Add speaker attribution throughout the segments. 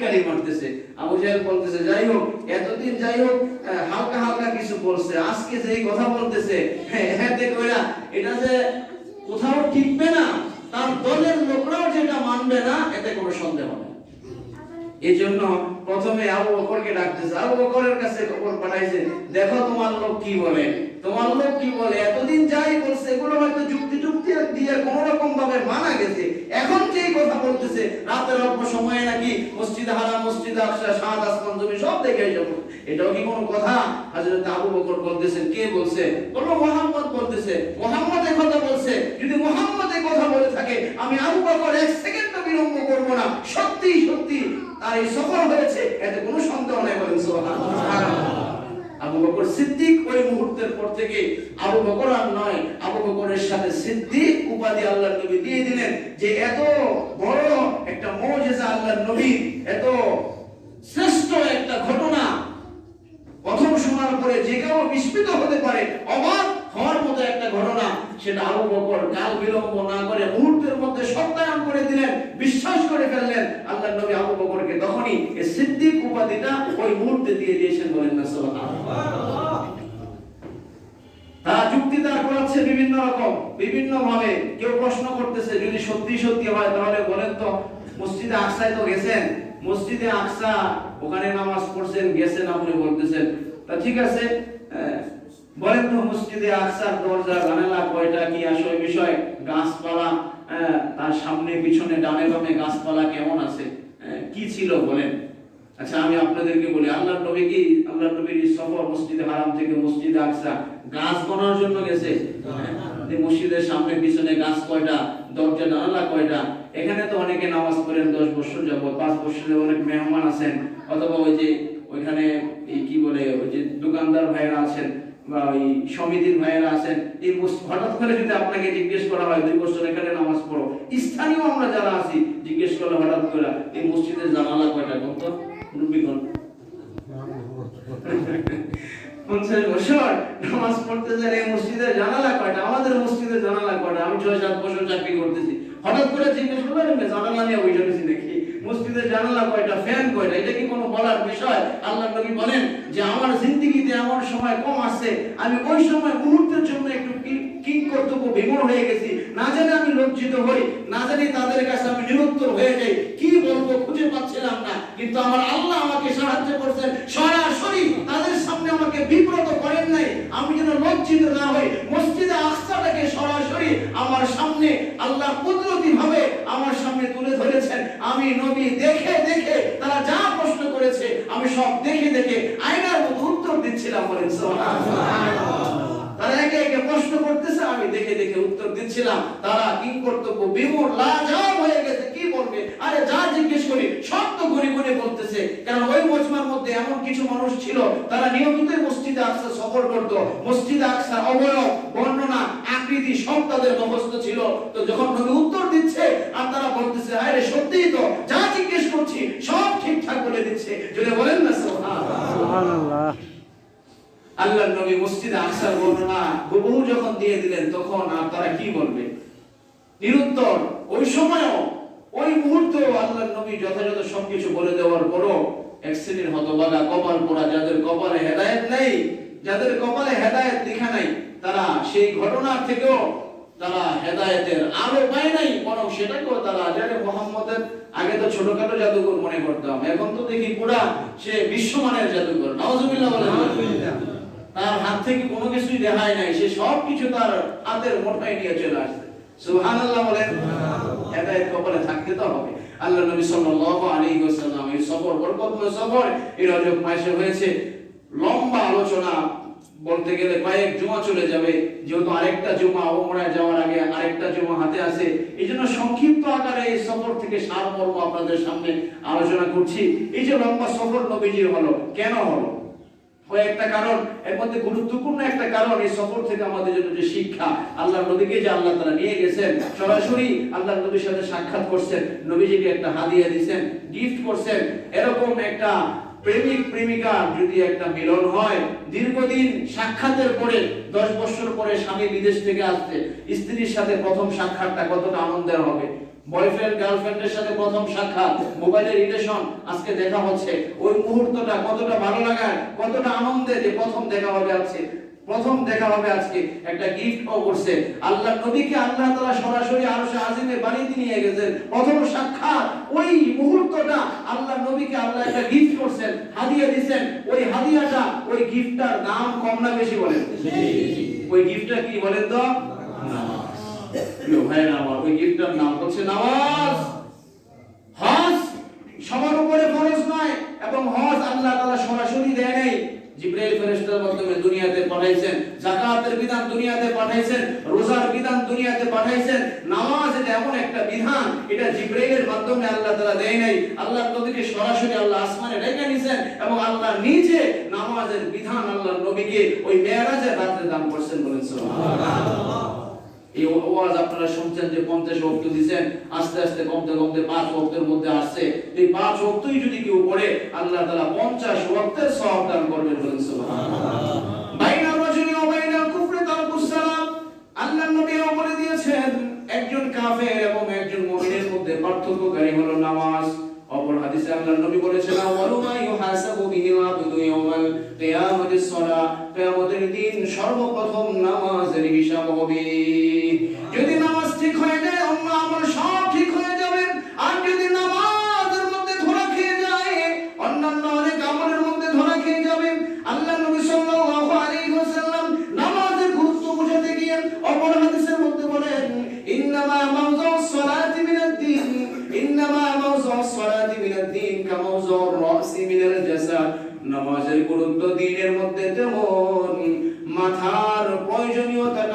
Speaker 1: টিটকারি মারতেছে আবু জাহেল বলতেছে যাই হোক এতদিন যাই হোক হালকা হালকা কিছু বলছে আজকে যে কথা বলতেছে হ্যাঁ হ্যাঁ দেখো এরা এটা যে কোথাও টিকবে না তার দলের লোকরাও যেটা মানবে না এতে কোনো সন্দেহ নেই। এই জন্য প্রথমে আবু বকরকে ডাকতেছে। আবু বকরের কাছে খবর পাঠাইছে, দেখো তোমার লোক কি বলে? তোমার লোক কি বলে? এতদিন যাই বলছে, এগুলো হয়তো যুক্তি যুক্তি দিয়ে কোন রকম ভাবে মানা গেছে। এখন যে কথা বলতেছে? রাতের অল্প সময়ে নাকি মসজিদ হারাম, মসজিদ আকসা সাত আসমান, জমি সব দেখে যাব এটাও কি কোনো কথা? হযরত আবু বকর বলতেছেন কে বলছে? বলল, মোহাম্মদ বলতেছে। মোহাম্মদ কথা বলছে। যদি মোহাম্মদ কথা বলে থাকে, আমি আবু বকর এক সেকেন্ড বিলম্ব করব না। সত্যি সত্যি তার এই সফল হয়েছে, এতে কোনো সন্দেহ নাই বলেন আবু বকর সিদ্দিক ওই মুহূর্তের পর থেকে আবু বকর আর নয়, আবু বকরের সাথে সিদ্দিক উপাধি আল্লাহর নবী দিয়ে দিলেন যে এত বড় একটা মুজিজা আল্লাহর নবী, এত শ্রেষ্ঠ একটা ঘটনা। প্রথম শোনার পরে যে কেউ বিস্মিত হতে পারে, অবাক হওয়ার মতো একটা ঘটনা সেটা কাল বিলম্ব না করে মুহূর্তের মধ্যে সত্যায়ন করে দিলেন, বিশ্বাস করে ফেললেন আল্লাহ নবী আবু বকরকে তখনই এই সিদ্দিক উপাধিটা ওই মুহূর্তে দিয়ে দিয়েছেন বলেন না যুক্তি দাঁড় করাচ্ছে বিভিন্ন রকম বিভিন্ন ভাবে কেউ প্রশ্ন করতেছে, যদি সত্যি সত্যি হয় তাহলে বলেন তো, মসজিদে আকসায় তো গেছেন? মসজিদে আকসা, ওখানে নামাজ পড়ছেন, গেছেন আপনি বলতেছেন। তা ঠিক আছে বলেন তো মসজিদে আকসার দরজা কয়টা কি আসলে বিষয় গাছপালা তার সামনে, পিছনে, ডানে বামে গাছপালা কেমন আছে? কি ছিল বলেন? আচ্ছা আমি আপনাদেরকে বলি আল্লাহর নবী কি আল্লাহর নবীর সফর মসজিদে হারাম থেকে মসজিদে আকসা, গাছ গণার জন্য গেছে? মসজিদের সামনে, পিছনে গাছ কয়টা, দরজা, জানালা কয়টা? এখানে তো অনেকে নামাজ পড়েন দশ বছর যাব পাঁচ বছর অনেক মেহমান আছেন, অথবা ওই যে ওইখানে এই কি বলে, ওই যে দোকানদার ভাইয়েরা আছেন ওই সমিতির আছেন, এই হঠাৎ করে যদি আপনাকে জিজ্ঞেস করা হয়, দুই বছর এখানে নামাজ পড়ো, স্থানীয় আমরা যারা আছি, জিজ্ঞেস করলে হঠাৎ করে, এই মসজিদের জানালা কয়টা কত রুবিগণ পড়তে এই জানালা কয়টা? আমাদের মসজিদের জানালা কয়টা? আমি ছয়, সাত বছর চাকরি করতেছি। হঠাৎ করে জিজ্ঞেস করলেন জানালা নিয়ে ওই জন্য দেখি মসজিদের জানালা কয়টা, ফ্যান কয়টা, এটা কি কোনো বলার বিষয়? আল্লাহ নবী বলেন যে, আমার জিন্দগিতে এমন সময় কম আছে আমি ওই সময় মুহূর্তের জন্য একটু হয়ে গেছি। না জানি আমি লজ্জিত হই, না জানি তাদের কাছে আমি নিরুত্তর হয়ে যাই, কি বলব খুঁজে পাচ্ছিলাম না। কিন্তু আমার আল্লাহ আমাকে সাহায্য করছেন, সরাসরি তাদের সামনে আমাকে বিব্রত করেন নাই। আমি যেন লজ্জিত না হই, মসজিদে আকসাটাকে সরাসরি আমার সামনে আল্লাহ কুদরতি ভাবে আমার সামনে তুলে ধরেছেন আমি নবী দেখে দেখে তারা যা প্রশ্ন করেছে আমি সব দেখে দেখে আয়নার মতো উত্তর দিচ্ছিলাম বলেন সুবহানাল্লাহ তারা একে একে প্রশ্ন করতেছে আমি দেখে দেখে উত্তর দিচ্ছিলাম তারা কি কর্তব্য বিমূর লাজাব হয়ে গেছে কি বলবে আরে যা জিজ্ঞেস করি সব তো ঘুরে ঘুরে বলতেছে কারণ ওই মজমার মধ্যে এমন কিছু মানুষ ছিল, তারা নিয়মিত মসজিদে আকসা সফর করত। মসজিদে আকসা অবয়ব, বর্ণনা, আকৃতি সব তাদের মুখস্থ ছিল। তো যখন নবী উত্তর দিচ্ছে, আর তারা বলতেছে, আরে, সত্যিই তো, যা জিজ্ঞেস করছি, সব ঠিকঠাক বলে দিচ্ছে। যদি বলেন না, সুবহানাল্লাহ। আল্লাহ নবী মসজিদে আকসার বর্ণনা হুবহু যখন দিয়ে দিলেন, তখন আর তারা কি বলবে? নিরুত্তর, ওই সময়ও, ওই মুহূর্তেও আল্লাহ নবী যথাযথ সবকিছু বলে দেওয়ার পরও এক শ্রেণির হতবাগা কপাল পোড়া যাদের কপালে হেদায়েত নেই যাদের কপালে হেদায়েত লেখা নাই তারা সেই ঘটনার থেকেও তারা হেদায়েতের আলো পায় নাই বরং সেটাকেও তারা জানে মোহাম্মদের আগে তো ছোটখাটো জাদুঘর মনে করতাম এখন তো দেখি পুরা সে বিশ্বমানের জাদুঘর। নওয়াজুবিল্লাহ বলেন। তার হাত থেকে কোনো কিছুই রেহাই নাই সে সব কিছু তার হাতের মোটাই নিয়ে চলে আসছে। সুবহানাল্লাহ বলেন। হেদায়েত কপালে থাকতে তো হবে। আল্লাহ নবী সাল্লাল্লাহু আলাইহি ওয়াসাল্লাম বরকতময় সফর এই মাসে হয়েছে লম্বা আলোচনা। বলতে গেলে কয়েক জুমা চলে যাবে। যেহেতু আরেকটা জুমা ওমরায় যাওয়ার আগে আরেকটা জুমা হাতে আছে। এই জন্য সংক্ষিপ্ত আকারে এই সফর থেকে সারমর্ম আপনাদের সামনে আলোচনা করছি। এই যে লম্বা সফর নবীজির হলো, কেন হলো? কয়েকটা কারণ, এর মধ্যে গুরুত্বপূর্ণ একটা কারণ এই সফর থেকে আমাদের জন্য যে শিক্ষা। আল্লাহ নবীকে যে আল্লাহ তারা নিয়ে গেছেন, সরাসরি আল্লাহ নবীর সাথে সাক্ষাৎ করছেন, নবীজিকে একটা হাদিয়া দিয়েছেন গিফট করছেন, এরকম একটা প্রেমিক প্রেমিকা যদি একটা মিলন হয়, দীর্ঘদিন সাক্ষাতের পরে, দশ বছর পরে স্বামী বিদেশ থেকে আসছে, স্ত্রীর সাথে প্রথম সাক্ষাৎটা কতটা আনন্দের হবে? বয়ফ্রেন্ড গার্লফ্রেন্ডের সাথে প্রথম সাক্ষাৎ মোবাইলে রিলেশন আজকে দেখা হচ্ছে। ওই মুহূর্তটা কতটা ভালো লাগার কতটা আনন্দে যে প্রথম দেখা হবে আজকে। প্রথম দেখা হবে আজকে একটা গিফট ও করছে। আল্লাহ নবীকে আল্লাহ তাআলা সরাসরি আরশে আজিমে বাড়িতে নিয়ে গেছেন। প্রথম সাক্ষাৎ ওই মুহূর্তটা আল্লাহ নবীকে আল্লাহ একটা গিফট করছেন হাদিয়া দিবেন ওই হাদিয়াটা ওই গিফটটার দাম কম না বেশি বলেন? ওই গিফটটা কি বলেন তো? প্রিয় ভাইয়েরা, আমার ওই গিফটটার নাম হচ্ছে নামাজ। হজ সবার উপরে ফরজ নয়, এবং হজ আল্লাহ তাআলা সরাসরি দেয় নাই। জিব্রাইল ফেরেশতার মাধ্যমে দুনিয়াতে পাঠাইছেন, যাকাতের বিধান দুনিয়াতে পাঠাইছেন, রোজার বিধান দুনিয়াতে পাঠাইছেন। নামাজ এটা এমন একটা বিধান, এটা জিব্রাইলের মাধ্যমে আল্লাহ তাআলা দেয় নাই। আল্লাহ নবীকে সরাসরি আল্লাহ আসমানে ডেকে নিছেন, এবং আল্লাহ নিজে নামাজের বিধান আল্লাহ নবীকে ওই মেরাজের রাতে দান করছেন বলেন সুবহানাল্লাহ। ওয়াজ আপনারা শুনছেন যে পঞ্চাশ ওয়াক্ত দিচ্ছেন আস্তে আস্তে কমতে কমতে পাঁচ ওয়াক্তের মধ্যে আসছে। এই পাঁচ ওয়াক্তই যদি কেউ পড়ে, আল্লাহ তাআলা পঞ্চাশ ওয়াক্তের সওয়াব দান করবেন বলেন নামাজ। সর্বপ্রথম নামাজের হিসাব হবে। যদি নামাজ ঠিক হয়ে যায় অন্য আমল সব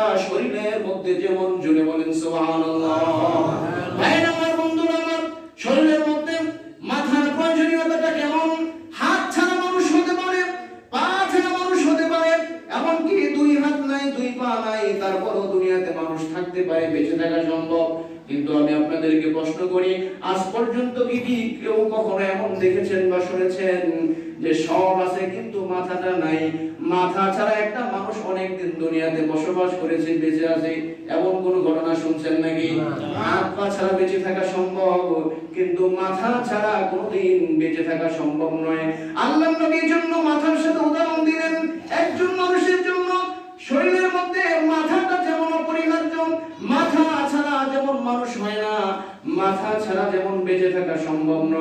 Speaker 1: প্রয়োজনীয়তাটা শরীরের মধ্যে যেমন জুড়ে বলেন, সুবহানাল্লাহ। দুই হাত নাই, দুই পা নাই, তারপরও দুনিয়াতে মানুষ থাকতে পারে, বেঁচে থাকা সম্ভব। কিন্তু আমি আপনাদেরকে প্রশ্ন করি, আজ পর্যন্ত কি কেউ কখনো এমন দেখেছেন বা শুনেছেন? যে সব আছে কিন্তু মাথাটা নাই। মাথা ছাড়া একটা মানুষ অনেকদিন দুনিয়াতে বসবাস করেছে বেঁচে আছে এমন কোন ঘটনা শুনছেন নাকি? হাত পা ছাড়া বেঁচে থাকা সম্ভব কিন্তু মাথা ছাড়া কোনোদিন বেঁচে থাকা সম্ভব নয়। আল্লাহ নবীর জন্য মাথার সাথে উদাহরণ দিলেন একজন মানুষের জন্য শরীরের মধ্যে মাথাটা যেমন অপরিহার্য মাথা ছাড়া যেমন মানুষ হয় না মাথা ছাড়া যেমন বেঁচে থাকা সম্ভব নয়।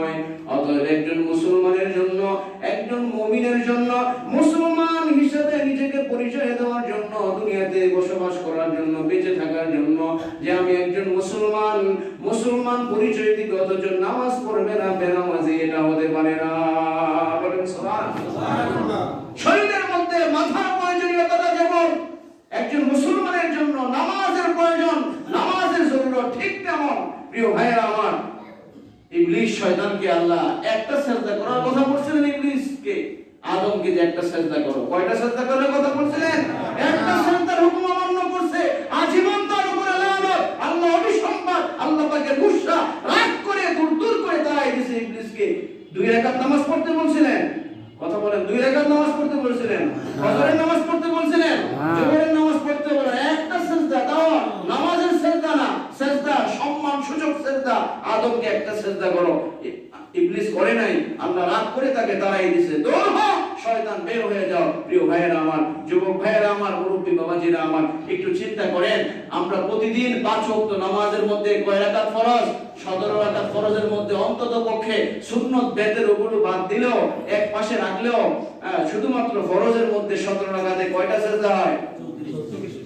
Speaker 1: দুনিয়াতে বসবাস করার জন্য বেঁচে থাকার জন্য যে আমি একজন মুসলমান মুসলমান পরিচয় দিবে অথচ নামাজ পড়বে না বেনামাজি এটা হতে পারে না। বলেন শরীরের মধ্যে মাথার যেমন একজন মুসলমানের জন্য নামাজের প্রয়োজন নামাজের জরুরত ঠিক তেমন। প্রিয় ভাইয়েরা আমার ইবলিস শয়তানকে আল্লাহ একটা সেজদা করার কথা বলছিলেন ইবলিসকে আদমকে একটা সেজদা করো। কয়টা সেজদা করার কথা বলছিলেন? একটা সেজদার হুকুম অমান্য করছে। আজীবন তার উপরে লানত। আল্লাহ অবিসম্মান আল্লাহ পাকের গুসা রাগ করে দূর দূর করে তাড়াই দিয়েছে ইবলিসকে। দুই রাকাত নামাজ পড়তে বলছিলেন। কথা বলেন দুই রাকাত নামাজ পড়তে বলছিলেন। ফজরের নামাজ পড়তে বলছিলেন জোহরের নামাজ পড়তে বলেন একটা সেজদা দাও নামাজের সেজদা না সেজদা সম্মান সুযোগ সেজদা আদমকে একটা সেজদা করো। ইবলিস করে নাই আল্লাহ রাগ করে তাকে তাড়াই হ শয়তান বের হয়ে যাও। প্রিয় ভাইয়েরা আমার যুবক ভাইয়েরা আমার মুরব্বী বাবাজিরা আমার একটু চিন্তা করেন আমরা প্রতিদিন পাঁচ ওয়াক্ত নামাজের মধ্যে কয় রাকাত ফরজ? সতেরো রাকাত ফরজের মধ্যে অন্তত পক্ষে সুন্নত বেতের ওগুলো বাদ দিলেও এক পাশে রাখলেও শুধুমাত্র ফরজের মধ্যে সতেরো রাকাতে কয়টা সেজদা হয়?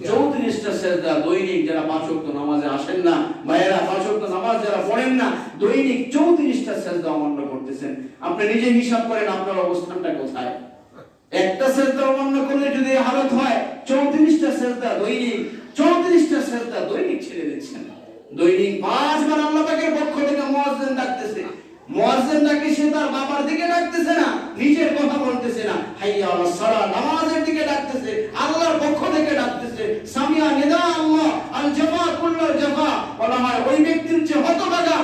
Speaker 1: চৌত্রিশটা সেজদা দৈনিক যারা পাঁচ ওয়াক্ত নামাজে আসেন না ভাইয়েরা পাঁচ নামাজ যারা পড়েন না, দৈনিক চৌত্রিশটা সেজদা অমান্য করতেছেন। আপনি নিজে হিসাব করেন আপনার অবস্থানটা কোথায়? একটা সেজদা অমান্য করলে যদি হালত হয়, চৌত্রিশটা সেজদা দৈনিক, চৌত্রিশটা সেজদা দৈনিক ছেড়ে দিচ্ছেন। দৈনিক পাঁচবার আল্লাহ পাকের পক্ষ থেকে ডাকতেছে। ডাকে সে তার বাবার দিকে ডাকতেছে না, নিজের কথা বলতেছে না। হাইয়া নামাজের দিকে ডাকতেছে, আল্লাহর পক্ষ থেকে ডাকতেছে, সামিয়া নিদা আল্লাহ। আল জাফা কুল্লুল জাফা বলা হয়। ওই ব্যক্তির যে হতভাগা